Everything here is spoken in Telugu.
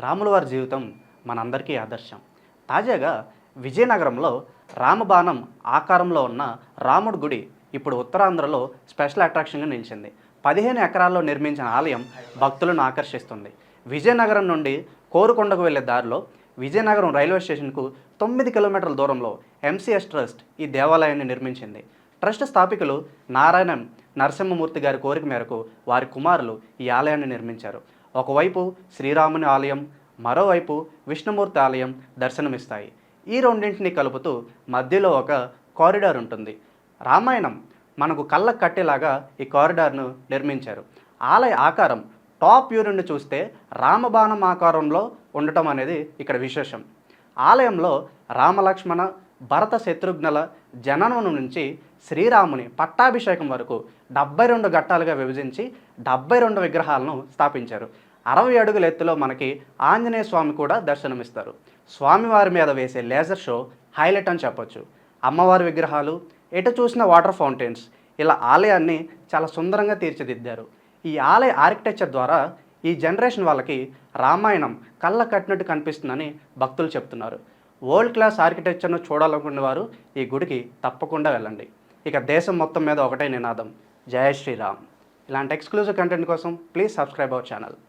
రాముల వారి జీవితం మనందరికీ ఆదర్శం. తాజాగా విజయనగరంలో రామబాణం ఆకారంలో ఉన్న రాముడి గుడి ఇప్పుడు ఉత్తరాంధ్రలో స్పెషల్ అట్రాక్షన్గా నిలిచింది. పదిహేను ఎకరాల్లో నిర్మించిన ఆలయం భక్తులను ఆకర్షిస్తుంది. విజయనగరం నుండి కోరుకొండకు వెళ్ళే దారిలో విజయనగరం రైల్వే స్టేషన్కు తొమ్మిది కిలోమీటర్ల దూరంలో ఎంసీఎస్ ట్రస్ట్ ఈ దేవాలయాన్ని నిర్మించింది. ట్రస్ట్ స్థాపికులు నారాయణం నరసింహమూర్తి గారి కోరిక మేరకు వారి కుమారులు ఈ ఆలయాన్ని నిర్మించారు. ఒకవైపు శ్రీరాముని ఆలయం మరోవైపు విష్ణుమూర్తి ఆలయం దర్శనమిస్తాయి. ఈ రెండింటిని కలుపుతూ మధ్యలో ఒక కారిడార్ ఉంటుంది. రామాయణం మనకు కళ్ళ కట్టేలాగా ఈ కారిడార్ను నిర్మించారు. ఆలయ ఆకారం టాప్ వ్యూ నుండి చూస్తే రామబాణం ఆకారంలో ఉండటం అనేది ఇక్కడ విశేషం. ఆలయంలో రామలక్ష్మణ భరత శత్రుఘ్నల జననం నుంచి శ్రీరాముని పట్టాభిషేకం వరకు డెబ్బై రెండు ఘట్టాలుగా విభజించి డెబ్బై రెండు విగ్రహాలను స్థాపించారు. అరవై అడుగుల ఎత్తులో మనకి ఆంజనేయ స్వామి కూడా దర్శనమిస్తారు. స్వామివారి మీద వేసే లేజర్ షో హైలైట్ అని చెప్పొచ్చు. అమ్మవారి విగ్రహాలు ఎటు చూసిన వాటర్ ఫౌంటైన్స్ ఇలా ఆలయాన్ని చాలా సుందరంగా తీర్చిదిద్దారు. ఈ ఆలయ ఆర్కిటెక్చర్ ద్వారా ఈ జనరేషన్ వాళ్ళకి రామాయణం కళ్ళ కట్టినట్టు కనిపిస్తుందని భక్తులు చెప్తున్నారు. వరల్డ్ క్లాస్ ఆర్కిటెక్చర్ను చూడాలనుకునే వారు ఈ గుడికి తప్పకుండా వెళ్ళండి. ఇక దేశం మొత్తం మీద ఒకటే నినాదం. జయ శ్రీరామ్. ఇలాంటి ఎక్స్క్లూజివ్ కంటెంట్ కోసం ప్లీజ్ సబ్స్క్రైబ్ అవర్ ఛానల్.